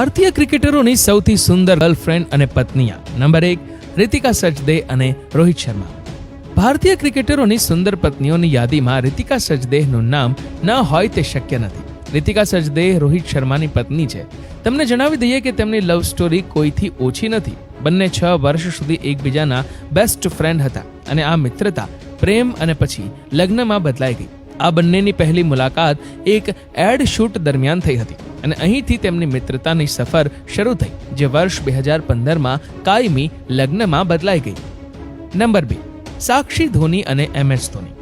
ભારતીય ક્રિકેટરોની સૌથી સુંદર ગર્લફ્રેન્ડ અને પત્નીયા. નંબર એક, રિતિકા સચદે અને રોહિત શર્મા. ભારતીય ક્રિકેટરોની સુંદર પત્નીઓની યાદીમાં રિતિકા સચદેહનું નામ ન હોય તે શક્ય નથી. રિતિકા સચદેહ રોહિત શર્માની પત્ની છે. તમને જણાવી દઈએ કે તેમની લવ સ્ટોરી કોઈથી ઓછી નથી. બંને છ વર્ષ સુધી એકબીજાના બેસ્ટ ફ્રેન્ડ હતા અને આ મિત્રતા પ્રેમ અને પછી લગ્નમાં બદલાઈ ગઈ. આ બંનેની પહેલી મુલાકાત એક એડ શૂટ દરમિયાન થઈ હતી અને અહીંથી તેમની મિત્રતાની સફર શરૂ થઈ, જે વર્ષ બે હજાર પંદરમાં કાયમી લગ્નમાં બદલાઈ ગઈ. નંબર બે, સાક્ષી ધોની અને M S Dhoni.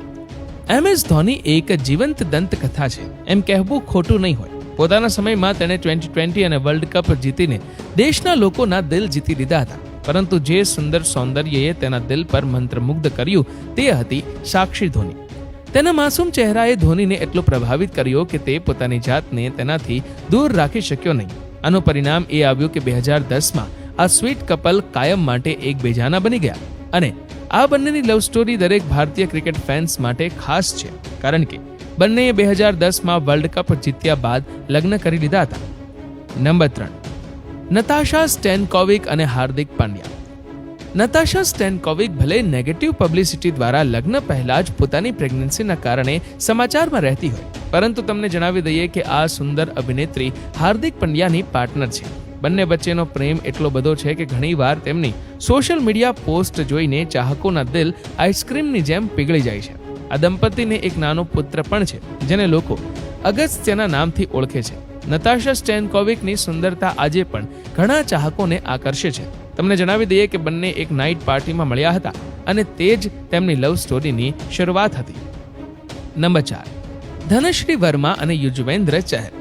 M S Dhoni એક જીવંત દંતકથા છે. એમ કહેવું ખોટું નહીં હોય. પોતાના સમયમાં તેણે ટ્વેન્ટી ટ્વેન્ટી અને વર્લ્ડ કપ જીતીને દેશના લોકોના દિલ જીતી લીધા હતા. પરંતુ જે સુંદર સૌંદર્યએ તેના દિલ પર મંત્રમુગ્ધ કર્યું તે હતી સાક્ષી ધોની. તેના માસૂમ ચહેરાએ ધોનીને એટલો પ્રભાવિત કર્યો કે તે પોતાની જાતને તેનાથી દૂર રાખી શક્યો નહીં. આનું પરિણામ એ આવ્યું કે બે હજાર દસમાં આ સ્વીટ કપલ કાયમ માટે એકબીજાના બની ગયા. અને આ બંનેની લવ સ્ટોરી દરેક ભારતીય ક્રિકેટ ફેન્સ માટે ખાસ છે, કારણ કે બંનેએ બે હજાર દસમાં વર્લ્ડ કપ જીત્યા બાદ લગ્ન કરી લીધા હતા. નંબર ત્રણ. નતાશા સ્ટેનકોવિક અને હાર્દિક પાંડ્યા. નતાશા સ્ટેનકોવિક ભલે નેગેટિવ પબ્લિસિટી દ્વારા લગ્ન પહેલા જ પોતાની પ્રેગ્નન્સીના કારણે સમાચારમાં રહેતી હોય. પરંતુ તમને જણાવી દઈએ કે આ સુંદર અભિનેત્રી હાર્દિક પંડ્યાની પાર્ટનર છે. બંને વચ્ચેનો પ્રેમ એટલો બધો છે કે ઘણીવાર તેમની સોશિયલ મીડિયા પોસ્ટ જોઈને ચાહકોના દિલ આઈસ્ક્રીમની જેમ પીગળી જાય છે. આ દંપતીને એક નાનો પુત્ર પણ છે, જેને લોકો અગસ્ત્યના નામથી ઓળખે છે. નતાશા સ્ટેનકોવિકની સુંદરતા આજે પણ ઘણા ચાહકોને આકર્ષે છે. તમને જણાવી દઈએ કે બંને એક નાઇટ પાર્ટીમાં મળ્યા હતા અને તે જ તેમની લવ સ્ટોરીની શરૂઆત હતી. નંબર ચાર, ધનશ્રી વર્મા અને યુજવેન્દ્ર ચહલ.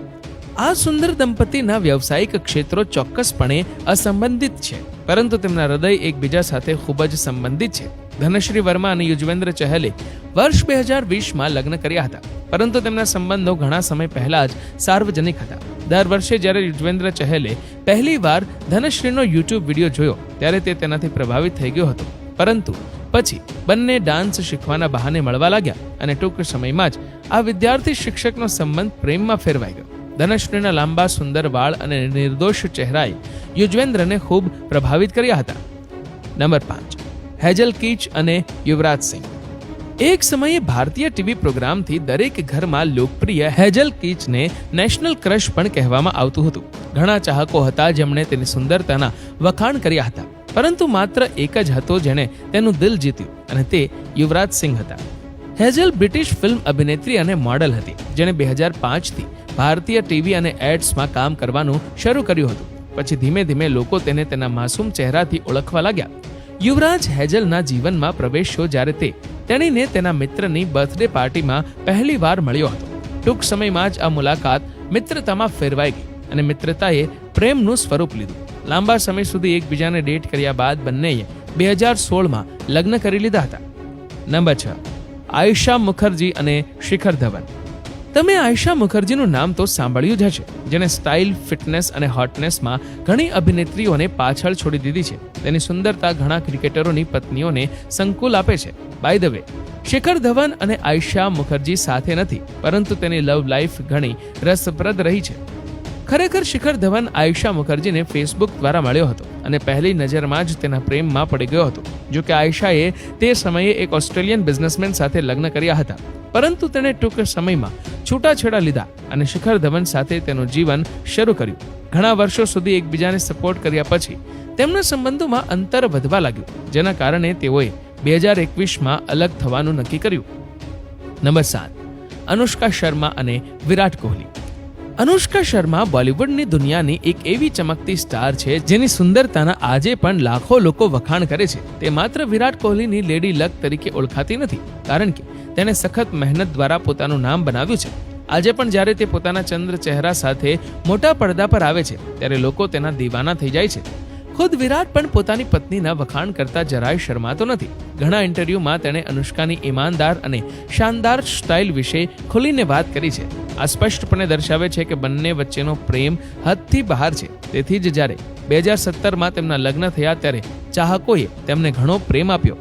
આ સુંદર દંપતીના વ્યવસાયિક ક્ષેત્રો ચોક્કસપણે અસંબંધિત છે, પરંતુ તેમના હૃદય એકબીજા સાથે ખૂબ જ સંબંધિત છે. ધનશ્રી વર્મા અને યુજવેન્દ્ર ચહલે વર્ષ બે હજાર વીસમાં લગ્ન કર્યા હતા, પરંતુ તેમના સંબંધો ઘણા સમય પહેલા જ સાર્વજનિક હતા. દર વર્ષે જ્યારે યુજવેન્દ્ર ચહલે પહેલી વાર ધનશ્રીનો યુટ્યુબ વીડિયો જોયો, ત્યારે તે તેનાથી પ્રભાવિત થઈ ગયો હતો. પરંતુ પછી બંને ડાન્સ શીખવાના બહાને મળવા લાગ્યા અને ટૂંક સમયમાં જ આ વિદ્યાર્થી શિક્ષકનો સંબંધ પ્રેમમાં ફેરવાઈ ગયો. ધનશ્રીના લાંબા, સુંદર વાળ અને નિર્દોષ ચહેરાએ યુજવેન્દ્રને ખૂબ પ્રભાવિત કર્યા હતા. નંબર પાંચ. હેજલ કીચ અને યુવરાજ સિંહ. એક સમયે ભારતીય ટીવી પ્રોગ્રામથી દરેક ઘરમાં લોકપ્રિય હેજલ કીચને નેશનલ ક્રશ પણ કહેવામાં આવતું હતું. ઘણા ચાહકો હતા જેમણે તેની સુંદરતાના વખાણ કર્યા હતા. પરંતુ માત્ર એક જ હતો જેણે તેનું દિલ જીત્યું અને તે યુવરાજ સિંહ હતા. હેઝલ બ્રિટિશ ફિલ્મ અભિનેત્રી અને મોડલ હતી, જેણે બે હજાર પાંચથી ભારતીય ટીવી અને એડ્સમાં કામ કરવાનું શરૂ કર્યું હતું. પછી ધીમે ધીમે લોકો તેને તેના માસૂમ ચહેરાથી ઓળખવા લાગ્યા. યુવરાજ હેઝલના જીવનમાં પ્રવેશ્યો જ્યારે તે તેણીને તેના મિત્રની બર્થડે પાર્ટીમાં પહેલી વાર મળ્યો હતો. ટૂંક સમયમાં જ આ મુલાકાત મિત્રતામાં ફેરવાઈ ગઈ અને મિત્રતાએ પ્રેમનું સ્વરૂપ લીધું. લાંબા સમય સુધી એકબીજાને ડેટ કર્યા બાદ બંનેએ બે હજાર સોળમાં લગ્ન કરી લીધા હતા. નંબર છ આયુષા મુખર્જી અને શિખર ધવન. તમે આયશા મુખર્જીનું નામ તો સાંભળ્યું જ હશે જેને સ્ટાઇલ, ફિટનેસ અને હોટનેસમાં ઘણી અભિનેત્રીઓને પાછળ છોડી દીધી છે. તેની સુંદરતા ઘણા ક્રિકેટરોની પત્નીઓને સંકુલ આપે છે. By the way Shikhar Dhawan અને આયશા મુખર્જી સાથે નથી, પરંતુ તેની લવ લાઈફ ઘણી રસપ્રદ રહી છે. ખરેખર શિખર ધવન આયશા મુખર્જીને ફેસબુક દ્વારા મળ્યો હતો. અને પહેલી નજરમાં જ તેના પ્રેમમાં પડી ગયો હતો. જો કે આયશાએ તે સમયે એક ઓસ્ટ્રેલિયન બિઝનેસમેન સાથે લગ્ન કર્યા હતા. પરંતુ તેણે ટૂંક સમયમાં છૂટાછેડા લીધા અને શિખર ધવન સાથે તેનું જીવન શરૂ કર્યું. ઘણા વર્ષો સુધી એકબીજાને સપોર્ટ કર્યા પછી તેમના સંબંધોમાં અંતર વધવા લાગ્યું, જેના કારણે તેઓએ બે હજાર એકવીસમાં અલગ થવાનું નક્કી કર્યું. નંબર સાત, અનુષ્કા શર્મા અને વિરાટ કોહલી. અનુષ્કા શર્મા બોલિવૂડની દુનિયાની એક એવી ચમકતી સ્ટાર છે જેની સુંદરતાના આજે પણ લાખો લોકો વખાણ કરે છે. તે માત્ર વિરાટ કોહલીની લેડી લક તરીકે ઓળખાતી નથી, કારણ કે તેણે સખત મહેનત દ્વારા પોતાનું નામ બનાવ્યું છે. આજે પણ જ્યારે તે પોતાના ચંદ્ર ચહેરા સાથે મોટા પડદા પર આવે છે, ત્યારે લોકો તેના દીવાના થઈ જાય છે. ખુદ વિરાટ પણ પોતાની પત્નીના વખાણ કરતા જરાય શરમાતો નથી. ઘણા ઇન્ટરવ્યુમાં તેણે અનુષ્કાની ઈમાનદાર અને શાનદાર સ્ટાઇલ વિશે ખુલીને વાત કરી છે. આ સ્પષ્ટપણે દર્શાવે છે કે બંને વચ્ચેનો પ્રેમ હદથી બહાર છે. તેથી જ જ્યારે બે હજાર સત્તરમાં તેમના લગ્ન થયા ત્યારે ચાહકોએ તેમને ઘણો પ્રેમ આપ્યો.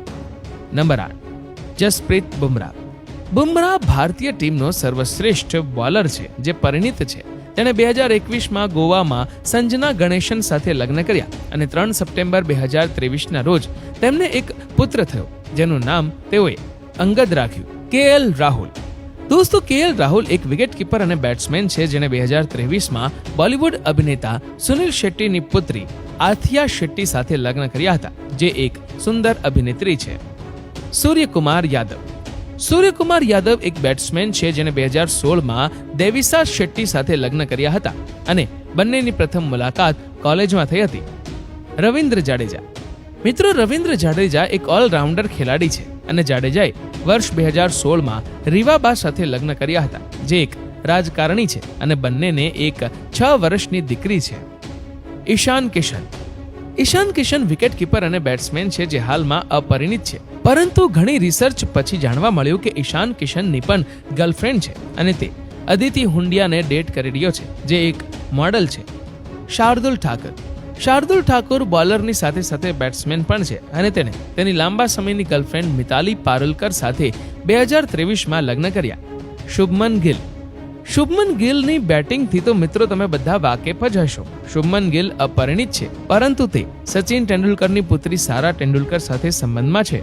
નંબર આઠ. જસપ્રીત બુમરાહ. બુમરાહ ભારતીય ટીમનો સર્વશ્રેષ્ઠ બોલર છે, જે પરિણિત છે. તેણે બે હજાર એકવીસમાં ગોવામાં સંજના ગણેશન સાથે લગ્ન કર્યા અને ત્રણ સપ્ટેમ્બર બે હજાર ત્રેવીસના રોજ તેમને એક પુત્ર થયો, જેનું નામ તેઓએ અંગદ રાખ્યું, કે એલ રાહુલ. દોસ્તો, કે એલ રાહુલ એક વિકેટકીપર અને બેટ્સમેન છે, જેણે બે હજાર ત્રેવીસમાં બોલિવૂડ અભિનેતા સુનિલ શેટ્ટીની પુત્રી આથિયા શેટ્ટી સાથે લગ્ન કર્યા હતા, જે એક સુંદર અભિનેત્રી છે. સૂર્યકુમાર યાદવ. સૂર્યકુમાર યાદવ એક બેટ્સમેન છે જેણે બે હજાર સોળમાં દેવિસા શેટ્ટી સાથે લગ્ન કર્યા હતા અને બંનેની પ્રથમ મુલાકાત કોલેજમાં થઈ હતી. રવિન્દ્ર જાડેજા. મિત્રો, રવિન્દ્ર જાડેજા એક ઓલરાઉન્ડર ખેલાડી છે અને જાડેજાએ વર્ષ બે હજાર સોળમાં રીવાબા સાથે લગ્ન કર્યા હતા, જે એક રાજકારણી છે અને બંનેને એક છ વર્ષની દીકરી છે. ઈશાન કિશન. ઈશાન કિશન વિકેટકીપર અને બેટ્સમેન છે જે હાલમાં અપરિણિત છે. પરંતુ ઘણી રિસર્ચ પછી જાણવા મળ્યું કે ઈશાન કિશનની પણ ગર્લફ્રેન્ડ છે અને તે અદિતિ હુંડિયાને ડેટ કરી રહ્યો છે, જે એક મોડલ છે. શાર્દુલ ઠાકર. શાર્દુલ ઠાકુર બોલરની સાથે સાથે બેટ્સમેન પણ છે અને તેણે તેની લાંબા સમયની ગર્લફ્રેન્ડ મિતાલી પારુલકર સાથે બે હજાર ત્રેવીસમાં લગ્ન કર્યા. શુભમન ગિલ. શુભમન ગિલની બેટિંગથી તો મિત્રો તમે બધા વાકેફ જ હશો. શુભમન ગિલ અપરિણિત છે, પરંતુ તે સચિન તેંડુલકરની પુત્રી સારા તેંડુલકર સાથે સંબંધમાં છે.